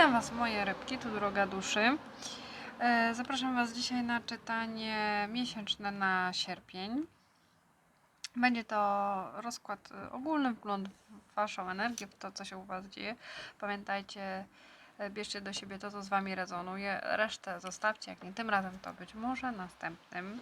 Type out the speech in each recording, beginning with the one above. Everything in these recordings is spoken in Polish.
Witam Was moje rybki, tu droga duszy. E, Zapraszam Was dzisiaj na czytanie miesięczne na sierpień. Będzie to rozkład e, ogólny, wgląd w Waszą energię, w to co się u Was dzieje. Pamiętajcie, e, bierzcie do siebie to co z Wami rezonuje, resztę zostawcie, jak nie tym razem to być może następnym.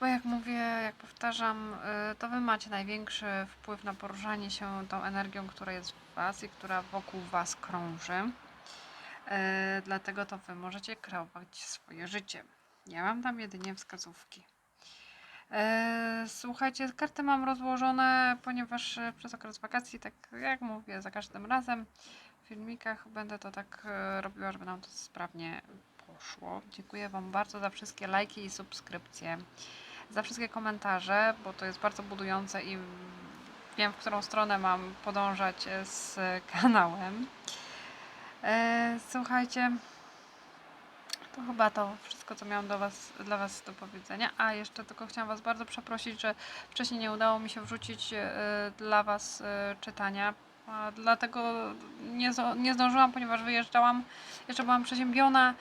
Bo jak mówię, jak powtarzam, y, to Wy macie największy wpływ na poruszanie się tą energią, która jest w Was i która wokół Was krąży. Y, Dlatego to Wy możecie kreować swoje życie. Ja mam tam jedynie wskazówki. Y, Słuchajcie, karty mam rozłożone, ponieważ przez okres wakacji, tak jak mówię, za każdym razem w filmikach będę to tak robiła, żeby nam to sprawnie poszło. Dziękuję Wam bardzo za wszystkie lajki i subskrypcje za wszystkie komentarze, bo to jest bardzo budujące i wiem, w którą stronę mam podążać e, z kanałem. E, Słuchajcie, to chyba to wszystko, co miałam do was, dla Was do powiedzenia. A jeszcze tylko chciałam Was bardzo przeprosić, że wcześniej nie udało mi się wrzucić e, dla Was czytania. Dlatego nie, nie zdążyłam, ponieważ wyjeżdżałam, jeszcze byłam przeziębiona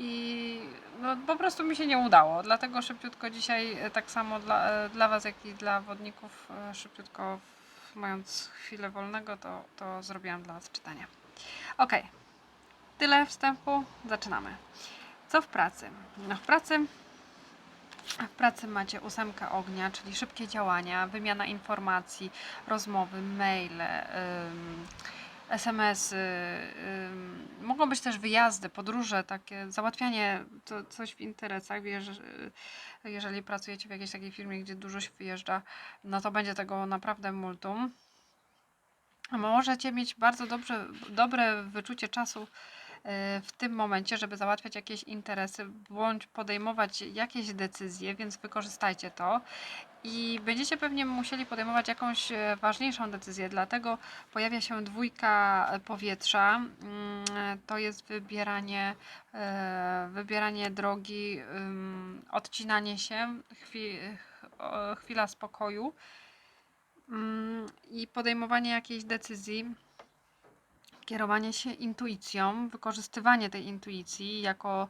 i no, po prostu mi się nie udało. Dlatego szybciutko dzisiaj, e, tak samo dla, e, dla Was, jak i dla wodników, e, szybciutko mając chwilę wolnego, to, to zrobiłam dla Was czytania. Ok, tyle wstępu, zaczynamy. Co w pracy? No w pracy w pracy macie ósemkę ognia, czyli szybkie działania, wymiana informacji, rozmowy, maile, ym, SMS-y, ym, mogą być też wyjazdy, podróże, takie załatwianie to coś w interesach. Wiesz, jeżeli pracujecie w jakiejś takiej firmie, gdzie dużo się wyjeżdża, no to będzie tego naprawdę multum. Możecie mieć bardzo dobrze, dobre wyczucie czasu e, w tym momencie, żeby załatwiać jakieś interesy bądź podejmować jakieś decyzje, więc wykorzystajcie to. I będziecie pewnie musieli podejmować jakąś e, ważniejszą decyzję, dlatego pojawia się dwójka e, powietrza. Mm, To jest wybieranie, e, wybieranie drogi, ym, odcinanie się, chwila spokoju mm, i podejmowanie jakiejś decyzji kierowanie się intuicją, wykorzystywanie tej intuicji jako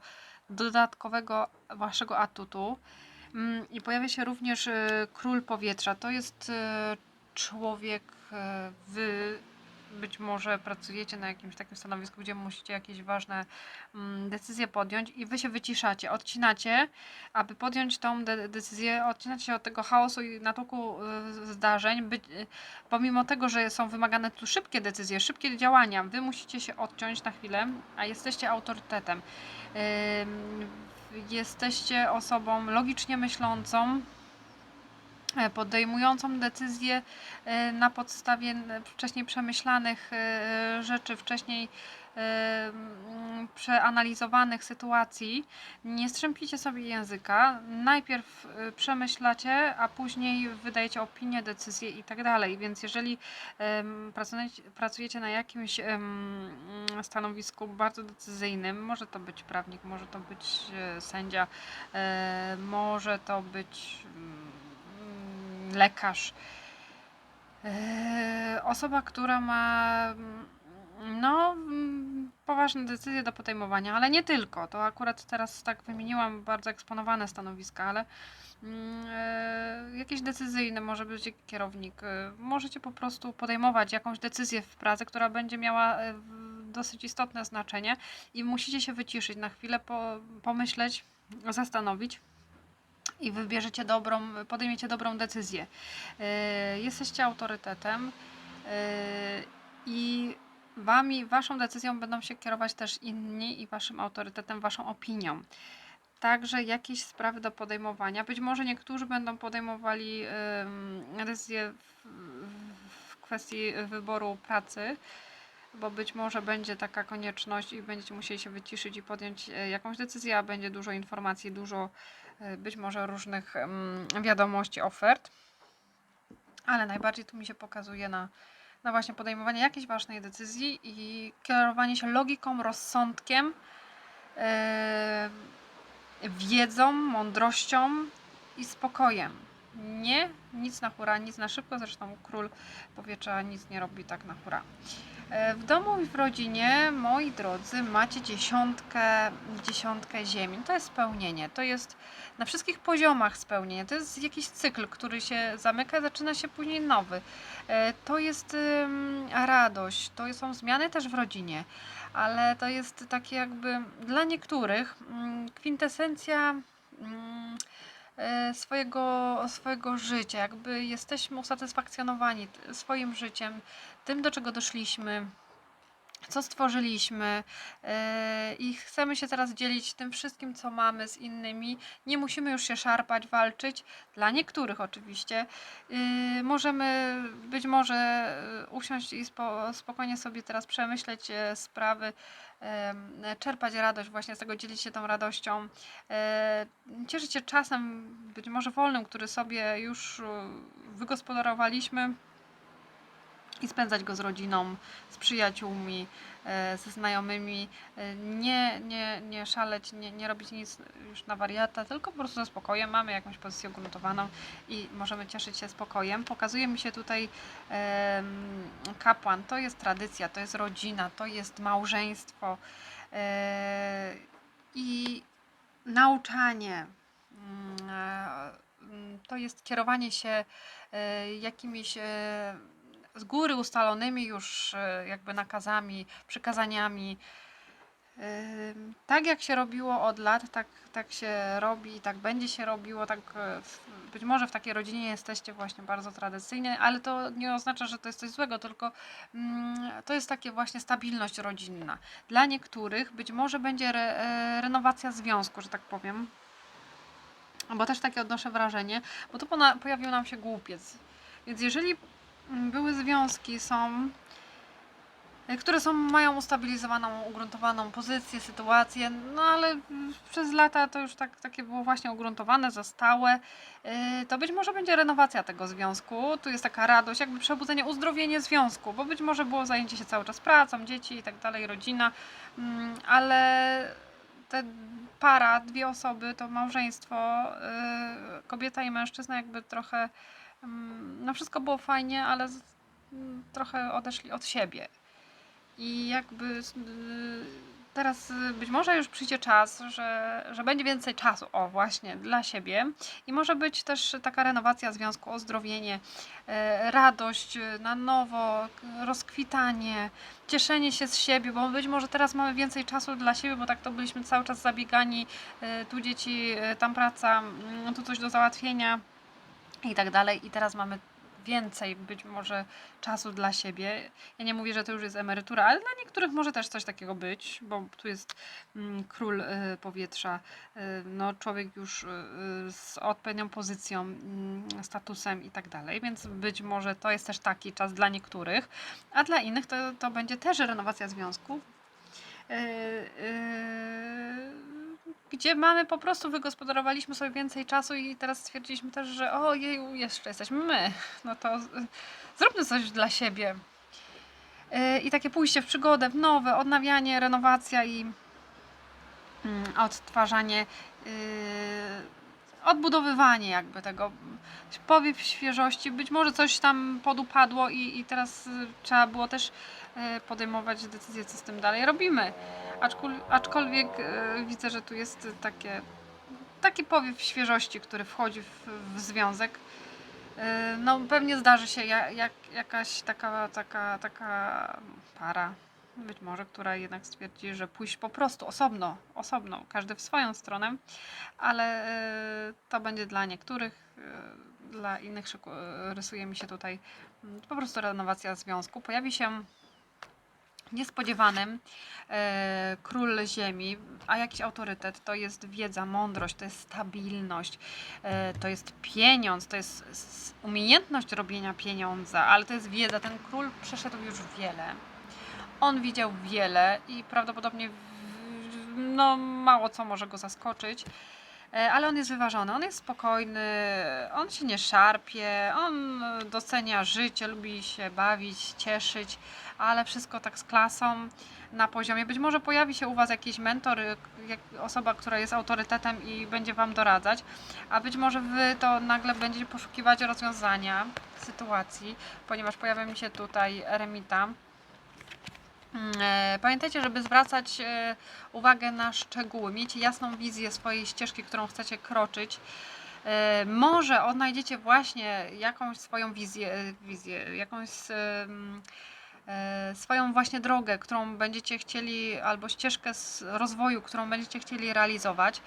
dodatkowego waszego atutu. Mm, I pojawia się również e, król powietrza. To jest e, człowiek, e, wy być może pracujecie na jakimś takim stanowisku, gdzie musicie jakieś ważne mm, decyzje podjąć i wy się wyciszacie, odcinacie, aby podjąć tą de- decyzję, odcinacie się od tego chaosu i natłoku e, zdarzeń, pomimo tego, że są wymagane tu szybkie decyzje, szybkie działania, wy musicie się odciąć na chwilę, a jesteście autorytetem. Jesteście osobą logicznie myślącą, e, podejmującą decyzje e, na podstawie wcześniej przemyślanych e, rzeczy, wcześniej przeanalizowanych sytuacji. Nie strzępicie sobie języka. Najpierw e, przemyślacie, a później wydajecie opinię, decyzję i tak dalej. Więc jeżeli pracujecie, na jakimś stanowisku bardzo decyzyjnym, może to być prawnik, może to być e, sędzia, e, może to być mm, lekarz, osoba, która ma mm, no, mm, poważne decyzje do podejmowania, ale nie tylko. To akurat teraz tak wymieniłam bardzo eksponowane stanowiska, ale e, jakieś decyzyjne może być kierownik. e, Możecie po prostu podejmować jakąś decyzję w pracy, która będzie miała e, dosyć istotne znaczenie i musicie się wyciszyć na chwilę, po, pomyśleć, zastanowić i wybierzecie dobrą, podejmiecie dobrą decyzję. E, Jesteście autorytetem e, i wami, waszą decyzją będą się kierować też inni i waszym autorytetem, waszą opinią. Także jakieś sprawy do podejmowania. Być może niektórzy będą podejmowali decyzje w, w kwestii wyboru pracy, bo być może będzie taka konieczność i będziecie musieli się wyciszyć i podjąć e, jakąś decyzję, a będzie dużo informacji, dużo e, być może różnych wiadomości, ofert. Ale najbardziej tu mi się pokazuje na, na właśnie podejmowanie jakiejś ważnej decyzji i kierowanie się logiką, rozsądkiem, e, wiedzą, mądrością i spokojem. Nie, nic na hura, nic na szybko, zresztą król powietrza nic nie robi tak na hura. E, W domu i w rodzinie, moi drodzy, macie dziesiątkę, dziesiątkę ziemi. To jest spełnienie. To jest na wszystkich poziomach spełnienie. To jest jakiś cykl, który się zamyka, zaczyna się później nowy. E, To jest radość, to są zmiany też w rodzinie, ale to jest takie jakby dla niektórych kwintesencja swojego, swojego życia. Jakby jesteśmy usatysfakcjonowani swoim życiem, tym, do czego doszliśmy, co stworzyliśmy e, i chcemy się teraz dzielić tym wszystkim, co mamy z innymi. Nie musimy już się szarpać, walczyć. Dla niektórych oczywiście. Yy, możemy być może yy, usiąść i spo, spokojnie sobie teraz przemyśleć e, sprawy, czerpać radość właśnie z tego, dzielić się tą radością, e, cieszyć się czasem, być może wolnym, który sobie już e, wygospodarowaliśmy i spędzać go z rodziną, z przyjaciółmi, e, ze znajomymi, e, nie, nie, nie szaleć, nie, nie robić nic już na wariata, tylko po prostu ze spokojem. Mamy jakąś pozycję ugruntowaną i możemy cieszyć się spokojem. Pokazuje mi się tutaj kapłan, to jest tradycja, to jest rodzina, to jest małżeństwo e, i nauczanie. Mm, To jest kierowanie się jakimiś z góry ustalonymi już e, jakby nakazami, przykazaniami. Tak jak się robiło od lat, tak, tak się robi, tak będzie się robiło, tak e, być może w takiej rodzinie jesteście właśnie bardzo tradycyjnie, ale to nie oznacza, że to jest coś złego, tylko mm, to jest takie właśnie stabilność rodzinna. Dla niektórych być może będzie re, e, renowacja związku, że tak powiem, bo też takie odnoszę wrażenie, bo tu pojawił nam się głupiec. Więc jeżeli były związki, są y, które są, mają ustabilizowaną, ugruntowaną pozycję, sytuację, no ale mm, przez lata to już tak, takie było właśnie ugruntowane, zostałe, y, to być może będzie renowacja tego związku, tu jest taka radość, jakby przebudzenie, uzdrowienie związku, bo być może było zajęcie się cały czas pracą, dzieci i tak dalej, rodzina, mm, ale te para, dwie osoby, to małżeństwo, y, kobieta i mężczyzna jakby trochę, mm, no wszystko było fajnie, ale mm, trochę odeszli od siebie. I jakby y, teraz y, być może już przyjdzie czas, że, że będzie więcej czasu, o właśnie, dla siebie. I może być też taka renowacja związku, ozdrowienie, e, radość y, na nowo, rozkwitanie, cieszenie się z siebie, bo być może teraz mamy więcej czasu dla siebie, bo tak to byliśmy cały czas zabiegani, tu dzieci, tam praca, mm, tu coś do załatwienia i tak dalej. I teraz mamy więcej być może czasu dla siebie. Ja nie mówię, że to już jest emerytura, ale dla niektórych może też coś takiego być, bo tu jest mm, król y, powietrza, y, no człowiek już y, y, z odpowiednią pozycją, mm, statusem i tak dalej, więc być może to jest też taki czas dla niektórych, a dla innych to, to będzie też renowacja związków. Y, y, gdzie mamy po prostu wygospodarowaliśmy sobie więcej czasu i teraz stwierdziliśmy też, że ojej, jeszcze jesteśmy my, no to zróbmy coś dla siebie. Yy, I takie pójście w przygodę, w nowe, odnawianie, renowacja i mm, odtwarzanie, yy, odbudowywanie jakby tego, powiew świeżości. Być może coś tam podupadło i, i teraz y, trzeba było też y, podejmować decyzję, co z tym dalej robimy. Aczkol- aczkolwiek y, widzę, że tu jest takie, taki powiew świeżości, który wchodzi w, w związek. Y, No pewnie zdarzy się ja, jak, jakaś taka, taka, taka para, być może, która jednak stwierdzi, że pójść po prostu osobno, osobno, każdy w swoją stronę, ale y, to będzie dla niektórych, y, dla innych rysuje mi się tutaj mm, po prostu renowacja związku. Pojawi się niespodziewanym e, król ziemi, a jakiś autorytet, to jest wiedza, mądrość, to jest stabilność, e, to jest pieniądz, to jest umiejętność robienia pieniądza, ale to jest wiedza. Ten król przeszedł już wiele. On widział wiele i prawdopodobnie w, no, mało co może go zaskoczyć. E, ale on jest wyważony, on jest spokojny, on się nie szarpie, on docenia życie, lubi się bawić, cieszyć, ale wszystko tak z klasą na poziomie. Być może pojawi się u Was jakiś mentor, osoba, która jest autorytetem i będzie Wam doradzać, a być może Wy to nagle będziecie poszukiwać rozwiązania sytuacji, ponieważ pojawia mi się tutaj eremita. Mm, e, Pamiętajcie, żeby zwracać e, uwagę na szczegóły, mieć jasną wizję swojej ścieżki, którą chcecie kroczyć. E, Może odnajdziecie właśnie jakąś swoją wizję, wizję jakąś swoją właśnie drogę, którą będziecie chcieli, albo ścieżkę rozwoju, którą będziecie chcieli realizować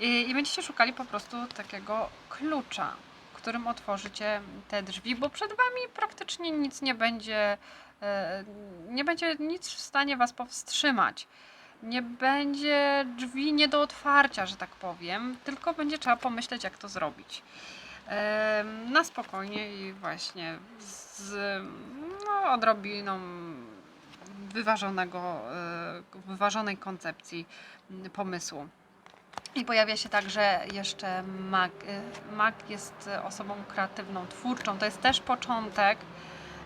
i, i będziecie szukali po prostu takiego klucza, którym otworzycie te drzwi, bo przed Wami praktycznie nic nie będzie, nie będzie nic w stanie Was powstrzymać. Nie będzie drzwi nie do otwarcia, że tak powiem, tylko będzie trzeba pomyśleć, jak to zrobić. Em, Na spokojnie i właśnie z no, odrobiną wyważonego, e, wyważonej koncepcji pomysłu. I pojawia się także jeszcze mag. e, Mag jest osobą kreatywną, twórczą. To jest też początek.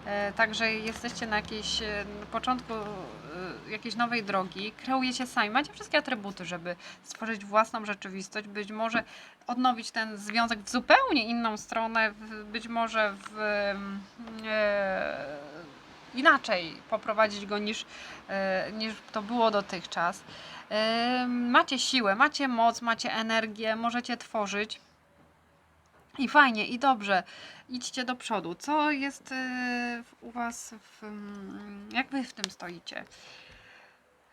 E, Także jesteście na jakiejś e, na początku e, jakiejś nowej drogi, kreujecie sami, macie wszystkie atrybuty, żeby stworzyć własną rzeczywistość, być może odnowić ten związek w zupełnie inną stronę, być może w e, inaczej poprowadzić go niż, e, niż to było dotychczas. E, macie siłę, macie moc, macie energię, możecie tworzyć. I fajnie, i dobrze. Idźcie do przodu. Co jest w- u Was, w, mm, jak Wy w tym stoicie?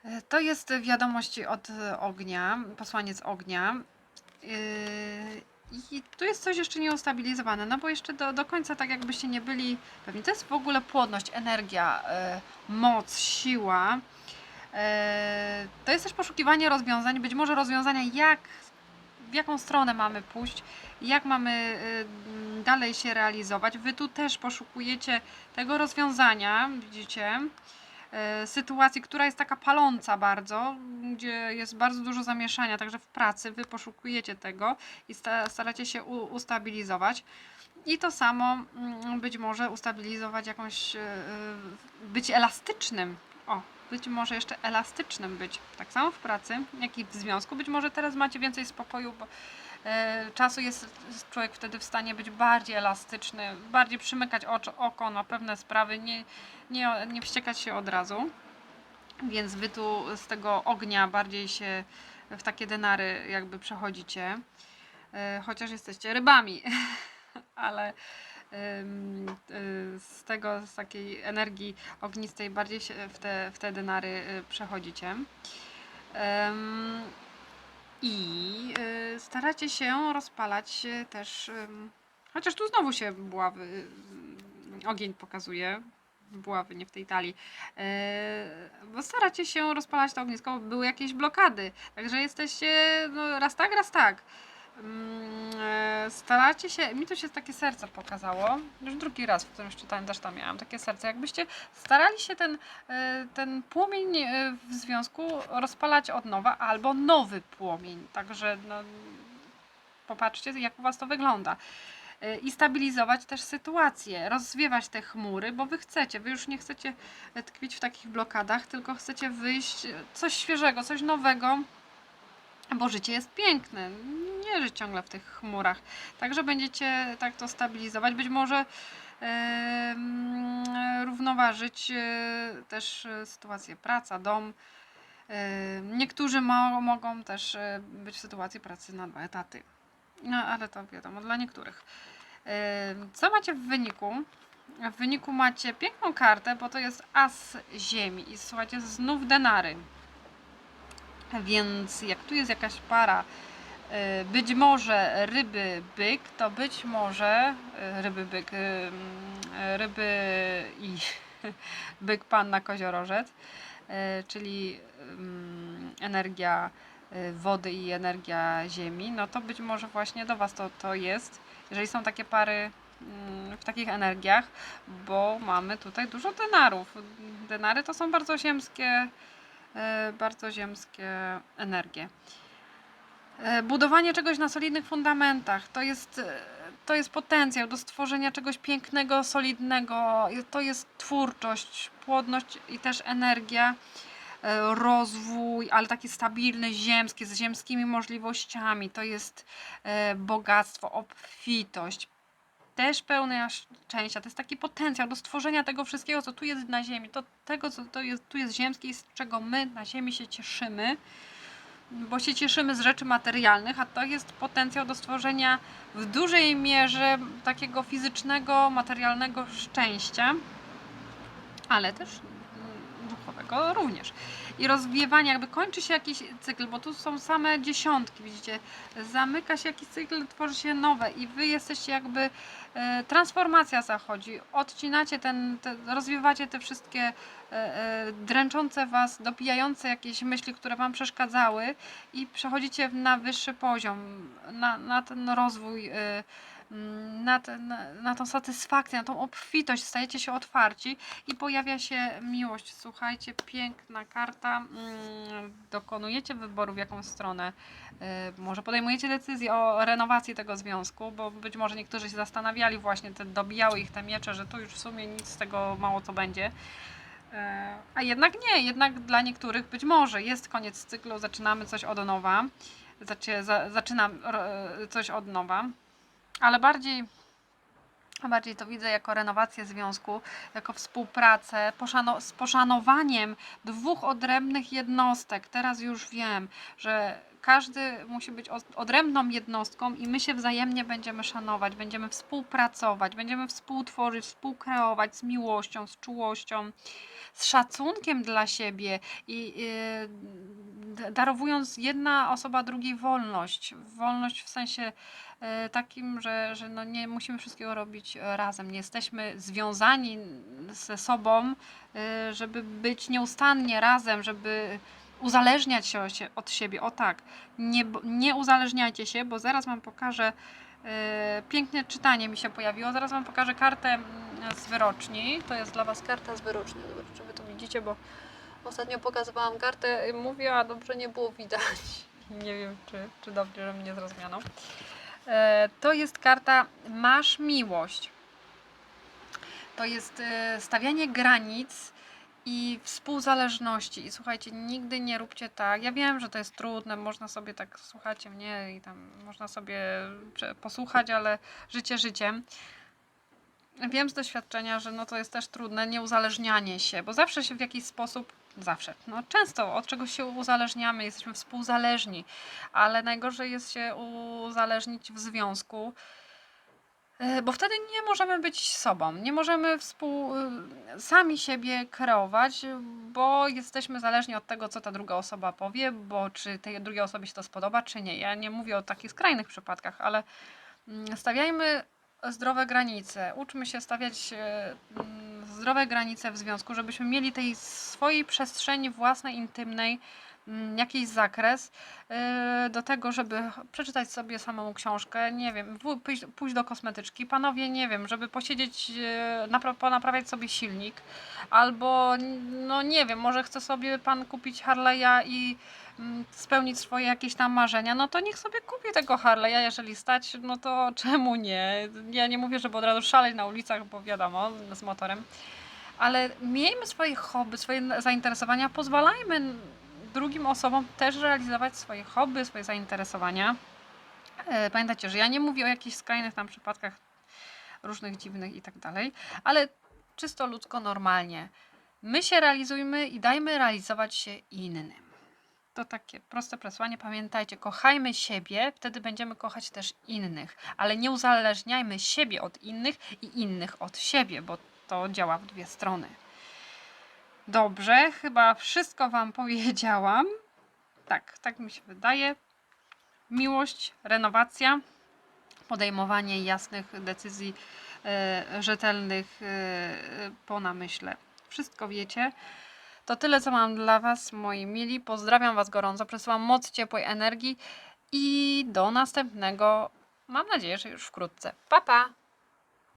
E, To jest wiadomość od ognia, posłaniec ognia. Yy, I tu jest coś jeszcze nieustabilizowane, no bo jeszcze do, do końca tak jakbyście nie byli pewni. To jest w ogóle płodność, energia, moc, siła. To jest też poszukiwanie rozwiązań, być może rozwiązania jak, w jaką stronę mamy pójść, jak mamy y, dalej się realizować. Wy tu też poszukujecie tego rozwiązania, widzicie, e, sytuacji, która jest taka paląca bardzo, gdzie jest bardzo dużo zamieszania, także w pracy wy poszukujecie tego i sta- staracie się ustabilizować. I to samo mm, być może ustabilizować jakąś, e, być elastycznym. O, być może jeszcze elastycznym być. Tak samo w pracy, jak i w związku. Być może teraz macie więcej spokoju, bo e, czasu jest człowiek wtedy w stanie być bardziej elastyczny, bardziej przymykać oczy, oko na pewne sprawy, nie, nie, nie wściekać się od razu. Więc wy tu z tego ognia bardziej się w takie denary jakby przechodzicie. E, Chociaż jesteście rybami, ale z tego, z takiej energii ognistej bardziej się w te, w te denary y, przechodzicie. I y, staracie się rozpalać też, chociaż tu znowu się buławy, ogień pokazuje, buławy, nie w tej talii, bo staracie się rozpalać to ognisko, bo były jakieś blokady, także jesteście no, raz tak, raz tak. Mm, e, Staracie się, mi to się takie serce pokazało, już drugi raz w którymś czytaniu też tam miałam takie serce, jakbyście starali się ten, e, ten płomień e, w związku rozpalać od nowa, albo nowy płomień, także no, popatrzcie jak u Was to wygląda. I stabilizować też sytuację, rozwiewać te chmury, bo Wy chcecie, Wy już nie chcecie tkwić w takich blokadach, tylko chcecie wyjść, coś świeżego, coś nowego, bo życie jest piękne, nie żyć ciągle w tych chmurach. Także będziecie tak to stabilizować. Być może em, równoważyć e, też e, sytuację praca, dom. E, Niektórzy mo mogą też e, być w sytuacji pracy na dwa etaty. No, ale to wiadomo, dla niektórych. E, Co macie w wyniku? W wyniku macie piękną kartę, bo to jest as ziemi i słuchajcie, znów denary. Więc jak tu jest jakaś para, y, być może ryby byk, to być może y, ryby byk, y, mm, ryby i byk panna koziorożec, czyli mm, energia wody i energia ziemi, no to być może właśnie do Was to, to jest, jeżeli są takie pary mm, w takich energiach, bo mamy tutaj dużo denarów. Denary to są bardzo ziemskie, bardzo ziemskie energie. E, Budowanie czegoś na solidnych fundamentach to jest, e, to jest potencjał do stworzenia czegoś pięknego, solidnego. To jest twórczość, płodność i też energia, e, rozwój, ale taki stabilny, ziemski, z ziemskimi możliwościami. To jest e, bogactwo, obfitość, też pełna szczęścia. To jest taki potencjał do stworzenia tego wszystkiego, co tu jest na Ziemi. To tego, co to jest, tu jest ziemskie i z czego my na Ziemi się cieszymy bo się cieszymy z rzeczy materialnych, a to jest potencjał do stworzenia w dużej mierze takiego fizycznego, materialnego szczęścia, ale też również. I rozwiewanie, jakby kończy się jakiś cykl, bo tu są same dziesiątki, widzicie, zamyka się jakiś cykl, tworzy się nowe i wy jesteście jakby, e, transformacja zachodzi, odcinacie ten, te, rozwiewacie te wszystkie e, e, dręczące was, dopijające jakieś myśli, które wam przeszkadzały i przechodzicie na wyższy poziom, na, na ten rozwój, e, na, ten, na, na tą satysfakcję, na tą obfitość, stajecie się otwarci i pojawia się miłość. Słuchajcie, piękna karta, mm, dokonujecie wyboru w jakąś stronę, y, może podejmujecie decyzję o renowacji tego związku, bo być może niektórzy się zastanawiali właśnie, te, dobijały ich te miecze, że tu już w sumie nic z tego mało co będzie. E, A jednak nie, jednak dla niektórych być może jest koniec cyklu, zaczynamy coś od nowa, zaczynam coś od nowa, ale bardziej, bardziej to widzę jako renowację związku, jako współpracę, poszano, z poszanowaniem dwóch odrębnych jednostek. Teraz już wiem, że każdy musi być od- odrębną jednostką i my się wzajemnie będziemy szanować, będziemy współpracować, będziemy współtworzyć, współkreować z miłością, z czułością, z szacunkiem dla siebie i yy, darowując jedna osoba drugiej wolność. Wolność w sensie e, takim, że, że no nie musimy wszystkiego robić razem. Nie jesteśmy związani ze sobą, e, żeby być nieustannie razem, żeby uzależniać się od siebie. O tak, nie, nie uzależniajcie się, bo zaraz Wam pokażę. e, Piękne czytanie mi się pojawiło. Zaraz Wam pokażę kartę mm, z wyroczni. To jest dla Was karta z wyroczni. Zobaczcie, czy Wy to widzicie, bo ostatnio pokazywałam kartę, mówię, a dobrze nie było widać. Nie wiem, czy, czy dobrze, że mnie zrozumiano. E, To jest karta Masz miłość. To jest e, stawianie granic i współzależności. I słuchajcie, nigdy nie róbcie tak. Ja wiem, że to jest trudne, można sobie tak, słuchacie mnie i tam można sobie posłuchać, ale życie życiem. Wiem z doświadczenia, że no to jest też trudne, nieuzależnianie się, bo zawsze się w jakiś sposób, zawsze, no często od czegoś się uzależniamy, jesteśmy współzależni, ale najgorzej jest się uzależnić w związku, bo wtedy nie możemy być sobą, nie możemy współ, e, sami siebie kreować, bo jesteśmy zależni od tego, co ta druga osoba powie, bo czy tej drugiej osobie się to spodoba, czy nie. Ja nie mówię o takich skrajnych przypadkach, ale mm, stawiajmy zdrowe granice. Uczmy się stawiać e, mm, zdrowe granice w związku, żebyśmy mieli tej swojej przestrzeni własnej, intymnej, jakiś zakres e, do tego, żeby przeczytać sobie samą książkę, nie wiem, pójść, do kosmetyczki, panowie, nie wiem, żeby posiedzieć, e, napra- ponaprawiać sobie silnik, albo, no nie wiem, może chce sobie pan kupić Harley'a i mm, spełnić swoje jakieś tam marzenia, no to niech sobie kupi tego Harley'a, jeżeli stać, no to czemu nie? Ja nie mówię, żeby od razu szaleć na ulicach, bo wiadomo, z motorem, ale miejmy swoje hobby, swoje zainteresowania, pozwalajmy drugim osobom też realizować swoje hobby, swoje zainteresowania. E, Pamiętajcie, że ja nie mówię o jakichś skrajnych tam przypadkach różnych dziwnych i tak dalej, ale czysto ludzko, normalnie. My się realizujmy i dajmy realizować się innym. To takie proste przesłanie. Pamiętajcie, kochajmy siebie, wtedy będziemy kochać też innych, ale nie uzależniajmy siebie od innych i innych od siebie, bo to działa w dwie strony. Dobrze, chyba wszystko Wam powiedziałam. Tak, tak mi się wydaje. Miłość, renowacja, podejmowanie jasnych decyzji, e, rzetelnych e, po namyśle. Wszystko wiecie. To tyle, co mam dla Was, moi mili. Pozdrawiam Was gorąco, przesyłam moc ciepłej energii i do następnego, mam nadzieję, że już wkrótce. Pa, pa!